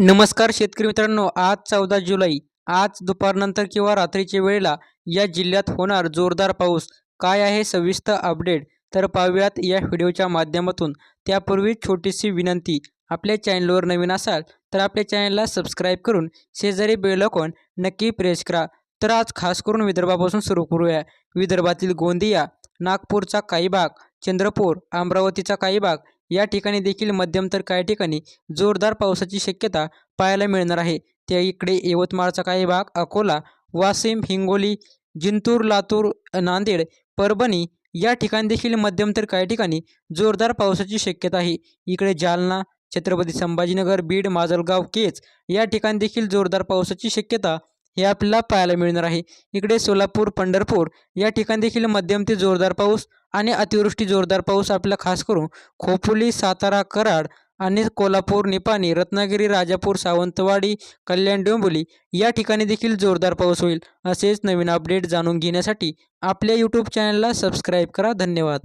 नमस्कार शेतकरी मित्रांनो आज चौदा जुलै आज दुपारनंतर किंवा रात्रीच्या वेळेला या जिल्ह्यात होणार जोरदार पाऊस. काय आहे सविस्तर अपडेट? तर पाहूयात या व्हिडिओच्या माध्यमातून. त्यापूर्वी छोटीशी विनंती आपल्या चॅनलवर नवीन असाल तर आपल्या चॅनलला सबस्क्राईब करून शेजारी बेलकॉन नक्की प्रेस करा. तर आज खास करून विदर्भापासून सुरू करूया. विदर्भातील गोंदिया नागपूरचा काही भाग चंद्रपूर अमरावतीचा काही भाग या ठिकाणी देखील मध्यम तर काही ठिकाणी जोरदार पावसाची शक्यता पाहायला मिळणार आहे. त्या इकडे यवतमाळचा काही भाग अकोला वाशिम हिंगोली जिंतूर लातूर नांदेड परभणी या ठिकाणी देखील मध्यम तर काही ठिकाणी जोरदार पावसाची शक्यता आहे. इकडे जालना छत्रपती संभाजीनगर बीड माजलगाव केच या ठिकाणी देखील जोरदार पावसाची शक्यता हे आपल्याला पाहायला मिळणार आहे. इकडे सोलापूर पंढरपूर या ठिकाणी देखील मध्यम ते जोरदार पाऊस आणि अतिवृष्टी जोरदार पाऊस आपला खास करून खोपोली सातारा कराड आणि कोल्हापूर निपाणी रत्नागिरी राजापूर सावंतवाडी कल्याण डोंबोली या ठिकाणी देखील जोरदार पाऊस होईल असेच नवीन अपडेट जाणून घेण्यासाठी आपल्या यूट्यूब चॅनलला सबस्क्राईब करा. धन्यवाद.